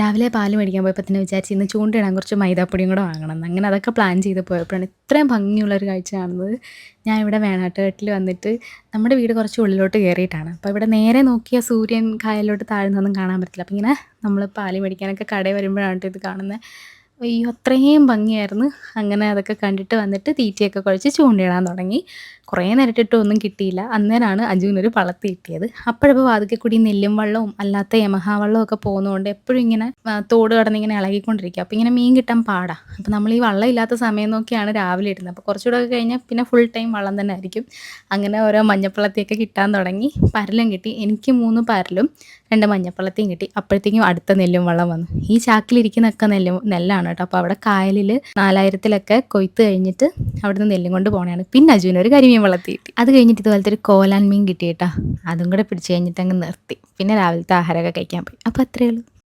രാവിലെ പാൽ മേടിക്കാൻ പോയപ്പോൾ തന്നെ വിചാരിച്ചു ഇന്ന് ചൂണ്ടിടാൻ കുറച്ച് മൈദാപ്പൊടിയും കൂടെ വാങ്ങണം. അങ്ങനെ അതൊക്കെ പ്ലാൻ ചെയ്ത് പോയപ്പോഴാണ് ഇത്രയും ഭംഗിയുള്ളൊരു കാഴ്ച കാണുന്നത്. ഞാൻ ഇവിടെ വേണാട്ടുകെട്ടിൽ വന്നിട്ട് നമ്മുടെ വീട് കുറച്ച് ഉള്ളിലോട്ട് കയറിയിട്ടാണ് അപ്പോൾ ഇവിടെ നേരെ നോക്കിയ സൂര്യൻ കായലിലോട്ട് താഴ്ന്നൊന്നും കാണാൻ പറ്റില്ല. അപ്പോൾ ഇങ്ങനെ നമ്മൾ പാൽ മേടിക്കാനൊക്കെ കടയിൽ വരുമ്പോഴാണ് ഇത് കാണുന്നത് അയ്യോ അത്രയും ഭംഗിയായിരുന്നു. അങ്ങനെ അതൊക്കെ കണ്ടിട്ട് വന്നിട്ട് തീറ്റയൊക്കെ കുഴച്ച് ചൂണ്ടിയിടാൻ തുടങ്ങി. കുറേ നേരിട്ടിട്ട് ഒന്നും കിട്ടിയില്ല. അന്നേരമാണ് അജുവിനൊരു പളത്തി കിട്ടിയത്. അപ്പോഴപ്പോൾ വാതിക്കെ കൂടി നെല്ലും വള്ളവും അല്ലാത്ത യമഹ വള്ളവും ഒക്കെ പോകുന്നതുകൊണ്ട് എപ്പോഴും ഇങ്ങനെ തോട് കടന്ന് ഇങ്ങനെ ഇളകിക്കൊണ്ടിരിക്കുക അപ്പോൾ ഇങ്ങനെ മീൻ കിട്ടാൻ പാടാ. അപ്പോൾ നമ്മൾ ഈ വള്ളം ഇല്ലാത്ത സമയം നോക്കിയാണ് രാവിലെ ഇടുന്നത്. അപ്പോൾ കുറച്ചുകൂടെ ഒക്കെ കഴിഞ്ഞാൽ പിന്നെ ഫുൾ ടൈം വള്ളം തന്നെ ആയിരിക്കും. അങ്ങനെ ഓരോ മഞ്ഞപ്പളത്തിയൊക്കെ കിട്ടാൻ തുടങ്ങി. പരലും കിട്ടി. എനിക്ക് മൂന്ന് പരലും രണ്ട് മഞ്ഞപ്പളത്തിയും കിട്ടി. അപ്പോഴത്തേക്കും അടുത്ത നെല്ലും വള്ളം വന്നു. ഈ ചാക്കിലിരിക്കുന്നൊക്കെ നെല്ലും നെല്ലാണ് കേട്ടോ അപ്പോൾ അവിടെ കായലിൽ നാലായിരത്തിലൊക്കെ കൊയ്ത്ത് കഴിഞ്ഞിട്ട് അവിടുന്ന് നെല്ലും കൊണ്ട് പോകണതാണ് പിന്നെ അജുവിന് ഒരു കരിമീൻ വളർത്തി കിട്ടി. അത് കഴിഞ്ഞിട്ട് ഇതുപോലത്തെ ഒരു കോലാൻ മീൻ കിട്ടി കേട്ടോ അതും കൂടെ പിടിച്ച് കഴിഞ്ഞിട്ട് അങ്ങ് നിർത്തി. പിന്നെ രാവിലത്തെ ആഹാരമൊക്കെ കഴിക്കാൻ പോയി. അപ്പോൾ അത്രയേ ഉള്ളൂ.